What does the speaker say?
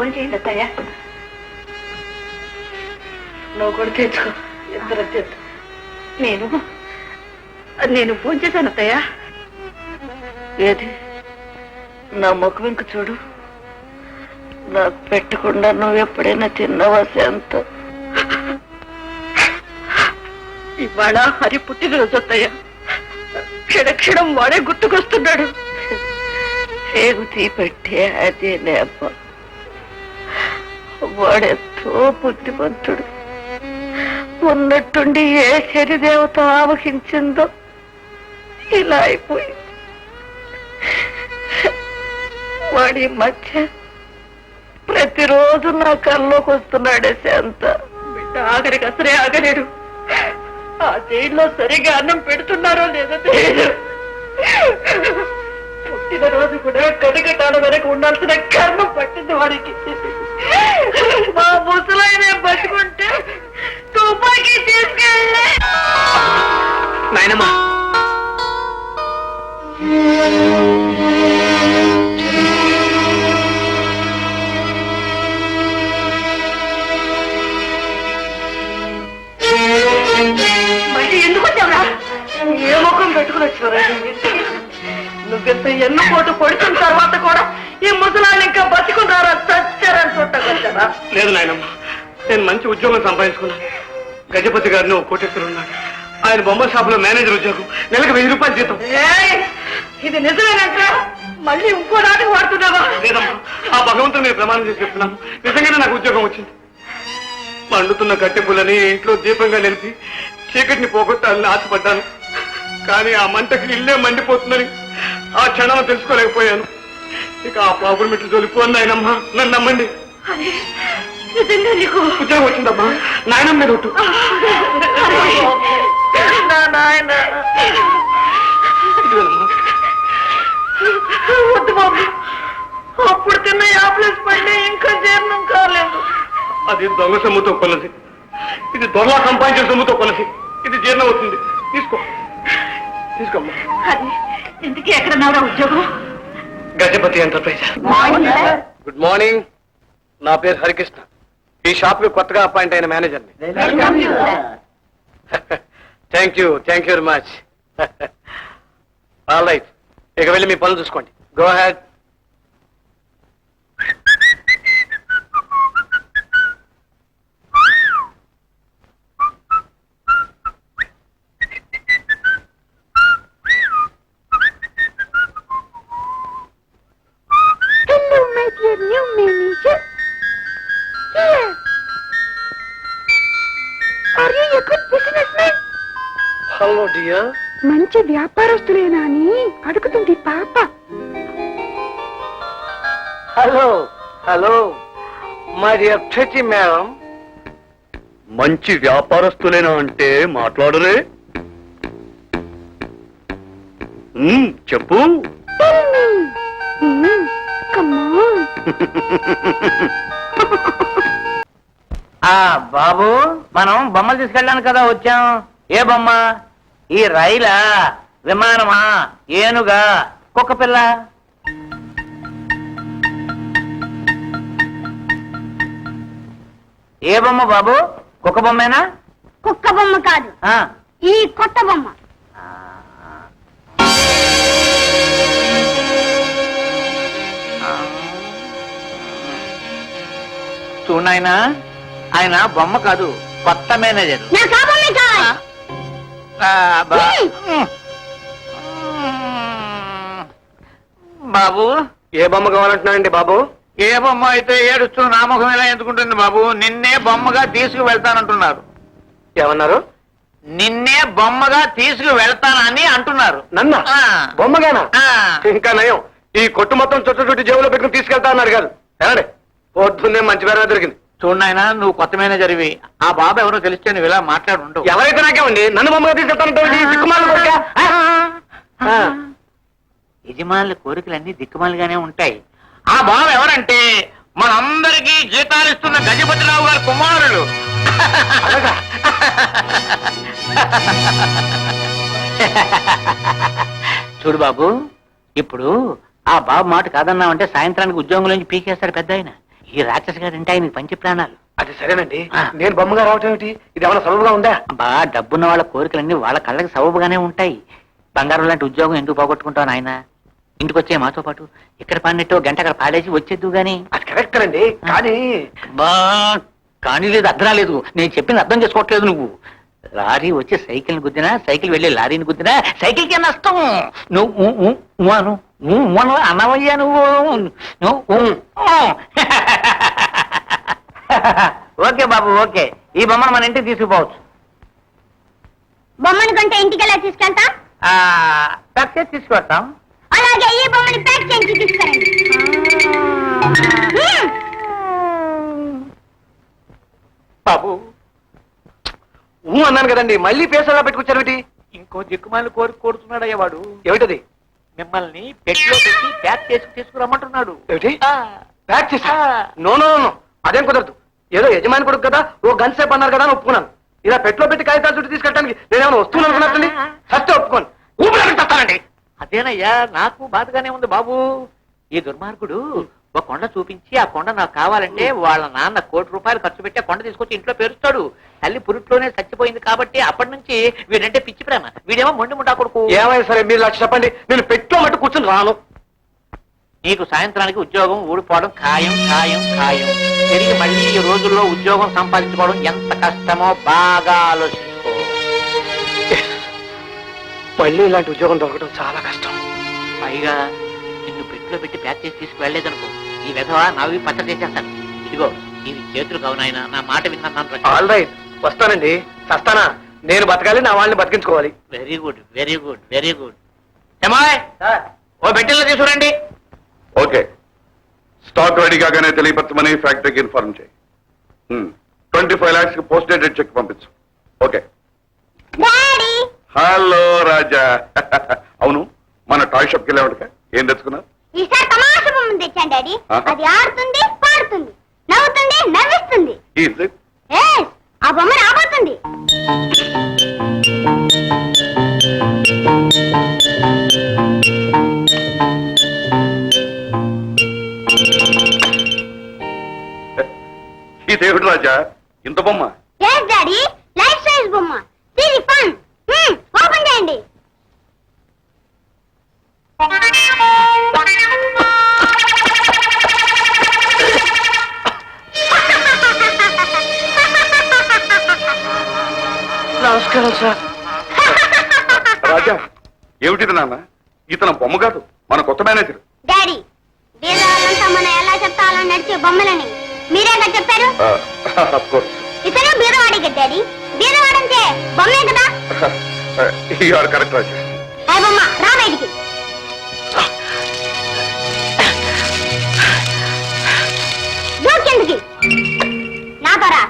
Phone చేయండి అత్తయ్య. నువ్వు కూడా తెచ్చుకో. ఇద్దరు తెచ్చు నేను నేను ఫోన్ చేశాను అత్తయ్య. ఏది? నా ముఖం ఇంక చూడు. నాకు పెట్టకుండా నువ్వు ఎప్పుడైనా తిన్నావా శాంత? ఇవాళ హరి పుట్టినరోజు అత్తయ్య. క్షణక్షణం వాడే గుర్తుకొస్తున్నాడు. పేగు తీపెట్టే అదే నేప వాడెంతో బుద్ధిమంతుడు ఉన్నట్టుండి ఏ శనిదేవత ఆవహించిందో ఇలా అయిపోయింది. వాడి మధ్య ప్రతిరోజు నా కల్లోకి వస్తున్నాడే శాంత. బిడ్డ ఆఖరికి అసలే ఆగలేడు. ఆ జైల్లో సరిగా అన్నం పెడుతున్నారో లేదో తెలియదు. పుట్టిన రోజు కూడా కడుగటాల వరకు ఉండాల్సిన కర్మ పట్టింది వాడికి. మా ముసలైన బతుకుంటే తుపాకీ తీసుకెళ్ళి. నాయనమ్మా. మళ్ళీ ఎందుకు వచ్చావురా? ఏ ముఖం పెట్టుకుని వచ్చావురా? నువ్వెంత ఎన్ను పోటు పొడిచిన తర్వాత కూడా ఈ ముసలాన్ని ఇంకా బతుకున్నారా చచ్చారని చుట్టకొచ్చారా లేదు నాయనమ్మా. నేను మంచి ఉద్యోగం సంపాదించుకున్నాను గజపతి గారిని ఒక కోటెత్తులు ఉన్నాడు. ఆయన బొమ్మ షాపులో మేనేజర్ ఉద్యోగం. నెలకు వెయ్యి రూపాయలు జీతం. ఇది నిజమేనంట మళ్ళీ ఇంకో నాటకం వాడుతున్నావా? లేదమ్మా. ఆ భగవంతుని నేను ప్రమాణం చేసి చెప్తున్నాను. నిజంగానే నాకు ఉద్యోగం వచ్చింది. మండుతున్న కట్టె పుల్లని ఇంట్లో దీపంగా నిలిపి చీకటిని పోగొట్టాలని ఆశపడ్డాను. కానీ ఆ మంటకి ఇల్లే మండిపోతుందని ఆ క్షణం తెలుసుకోలేకపోయాను. ఇక ఆ పాపుల మెట్లు జోలిపోను నాయనమ్మా. నన్ను నమ్మండి. నీకు? ఉద్యోగం వచ్చిందమ్మా. నాయనమ్మ మీద ఒట్టు. నా నాయన. ఇదిగోనమ్మా. వద్దు బాబు. అప్పుడు తిన్న యాప్లెస్ పండి ఇంకా జీర్ణం కాలేదు. అది దొంగ సొమ్ముతో కొన్నది. ఇది దొరలా సంపాదించిన సొమ్ముతో కొన్నది. ఇది జీర్ణం అవుతుంది. తీసుకో. తీసుకోమ్మా. అది ఇంటికి ఎక్కడన్నారా ఉద్యోగం? గజపతి ఎంటర్ప్రైజ్ గుడ్ మార్నింగ్ నా పేరు హరికృష్ణ. ఈ షాప్కి కొత్తగా అపాయింట్ అయిన మేనేజర్ని. Thank you thank you very much all right ఇక వెళ్ళి మీ పనులు చూసుకోండి. గో హ్యాడ్ హలో డియర్ మంచి వ్యాపారస్తులేనా అని అడుగుతుంది పాప. Hello hello my dear pretty madam. మంచి వ్యాపారస్తులేనా అంటే మాట్లాడరే. మ్మ్, చెప్పు. Hmm. ఆ బాబు మనం బొమ్మలు తీసుకెళ్ళడానికి కదా వచ్చాం. ఏ బొమ్మ? ఈ రైలా విమానమా? ఏనుగా? కుక్క పిల్ల? ఏ బొమ్మ బాబు? కుక్క బొమ్మేనా? కుక్క బొమ్మ కాదు. ఆ. ఈ కొత్త బొమ్మ. చూడాయన ఆయన బొమ్మ కాదు కొత్త మేనేజర్. బాబు. ఏ బొమ్మ కావాలంటున్నానండి బాబు? ఏ బొమ్మ అయితే ఏడుస్తూ నామకం ఎలా ఎందుకుంటుంది బాబు? నిన్నే బొమ్మగా తీసుకు వెళ్తానంటున్నారు ఏమన్నారు? నిన్నే బొమ్మగా తీసుకు వెళ్తానని అంటున్నారు. నన్న. బొమ్మగానా. ఇంకా నయం. ఈ కొట్టు మొత్తం చుట్టూ చుట్టూ జేబులో పెట్టుకుని తీసుకెళ్తా అన్నారు కాదు. ఏమండి? పొద్దున్నే మంచి బేర దొరికింది. చూడనాయన నువ్వు కొత్త మేనేజర్వి ఆ బాబు ఎవరో తెలిస్తే నువ్వు ఇలా మాట్లాడు ఉండవు ఎవరైతే నాకేమండి? నన్ను బొమ్మగా? ఆ. యజమానుల కోరికలన్నీ దిక్కుమాలుగానే ఉంటాయి. ఆ బాబు ఎవరంటే మనందరికీ జీతాలు ఇస్తున్న గజపతిరావు గారి కుమారుడు? చూడు బాబు ఇప్పుడు ఆ బాబు మాట కాదన్నామంటే సాయంత్రానికి ఉద్యోగం నుంచి పీకేస్తాడు పెద్ద ఆయన ఈ రాక్షస గారు అంటే ఆయనకి పంచి ప్రాణాలు. అది సరేనండి. నేను బొమ్మగా రావటం ఏమిటి? ఇది ఏమైనా సబబుగా ఉందా? బా డబ్బున్న వాళ్ళ కోరికలన్నీ వాళ్ళ కళ్ళకి సబబుగానే ఉంటాయి. బంగారం లాంటి ఉద్యోగం ఎందుకు పోగొట్టుకుంటావు నాయన? ఇంటికి వచ్చే మాతో పాటు ఇక్కడ పాడినట్టు గంట అక్కడ పాడేసి వచ్చేద్దు గాని. అది కరెక్ట్ అండి. కానీ బా కానీ లేదు అర్థం లేదు. నేను చెప్పింది అర్థం చేసుకోవట్లేదు నువ్వు. లారీ వచ్చి సైకిల్ గుద్దినా సైకిల్ వెళ్ళి లారీని గుద్దినా సైకిల్కి నష్టం. నువ్వు అను అన్నవయ్యా నువ్వు. ఓకే బాబు ఓకే. ఈ బొమ్మను మన ఇంటికి తీసుకుపోవచ్చు. బొమ్మని కంటే ఇంటికి ఎలా తీసుకెళ్తా? ఆ, ప్యాక్ చేసి తీసుకువెళ్తాం. అలాగే ఈ బొమ్మని ప్యాక్ చేసి తీసుకురండి. బాబు ఊ అన్నాను కదండి మళ్ళీ పేసలా పెట్టుకొచ్చారు ఇంకో దిక్కుమాలి కోరి కోరుతున్నాడయ్యా వాడు. ఏమిటది? మిమ్మల్ని పెట్టిలో పెట్టి ప్యాక్ చేసి తీసుకురమ్మంటున్నాడు. ఏమిటి? ఆ, ప్యాక్ చేసా. No no no. అదేం కుదరదు. ఏదో యజమాని కొడుకు కదా ఓ గన్ సేపు అన్నారు కదా అని ఒప్పుకున్నాను. ఇలా పెట్లో పెట్టి కాగితాలు చుట్టూ తీసుకెళ్ళడానికి నేనేమైనా వస్తువులు అనుకున్నట్టుంది ఫస్ట్ ఒప్పుకోను. ఊపిరి తస్తానండి అదేనయ్యా నాకు బాధగానే ఉంది బాబు. ఈ దుర్మార్గుడు ఒక కొండ చూపించి ఆ కొండ నాకు కావాలంటే వాళ్ళ నాన్న కోటి రూపాయలు ఖర్చు పెట్టి కొండ తీసుకొచ్చి ఇంట్లో పేరుస్తాడు. తల్లి పురుట్లోనే చచ్చిపోయింది కాబట్టి అప్పటి నుంచి వీడంటే పిచ్చి ప్రేమ. వీడేమో మొండి ముండా కొడుకు. ఏమైనా సరే మీరు లక్ష చెప్పండి. నేను పెట్లో మట్టు కూర్చుని రాను. నీకు సాయంత్రానికి ఉద్యోగం ఊడిపోవడం ఖాయం ఖాయం ఖాయం. తిరిగి మళ్ళీ ఈ రోజుల్లో ఉద్యోగం సంపాదించుకోవడం ఎంత కష్టమో బాగా ఆలోచించుకో. మళ్ళీ ఇలాంటి ఉద్యోగం దొరకడం చాలా కష్టం. పైగా నిన్ను పెట్టిలో పెట్టి ప్యాక్ చేసి తీసుకువెళ్ళలేదనుకో ఈ విధవ నావి పచ్చ చేసేస్తాను. ఇదిగో ఇవి చేతులు కావునాయన నా మాట విన్నాను ఆల్ రైట్ వస్తానండి. వస్తానా నేను బతకాలి నా వాళ్ళని బతికించుకోవాలి. Very good very good very good ఏమాయ్? ఓ బెడ్డీలో తీసుకురండి. ఓకే. స్టాక్ రెడీ కాగానే తెలియపరచమని ఫ్యాక్టరీకి ఇన్ఫార్మ్ చేయి. ట్వంటీ ఫైవ్ లాక్స్కి పోస్ట్ డేటెడ్ చెక్ పంపించు. ఓకే. హలో రాజా. అవును మన టాయ్ షాప్కి వెళ్ళేవాడిక ఏం తెచ్చుకున్నా ఈసారి తమాషా బొమ్మను తెచ్చాను డాడీ. అది ఆడుతుంది పాడుతుంది నవ్వుతుంది నవ్విస్తుంది. ఆ బొమ్మ రాబోతుంది. రాజా ఇంత బొమ్మ. ఎస్ డాడీ లైఫ్ సైజ్ బొమ్మ. సిరి ఫన్ ఓపెన్ చేయండి. నమస్కారం సార్. రాజా ఏమిటిది నాన్న? ఇతను బొమ్మ కాదు మన కొత్త మేనేజర్ డాడీ బీదవాళ్ళంతా మనం ఎలా చెప్తాలో నడిచే బొమ్మలని మీరేగా చెప్పారు? ఇతను బీదవాడికి డాడీ. బీదవాడంటే బొమ్మే కదా? యు ఆర్ కరెక్ట్ రాజా ఏ బొమ్మ రా బయటికి. దూకిందికి నాతో రా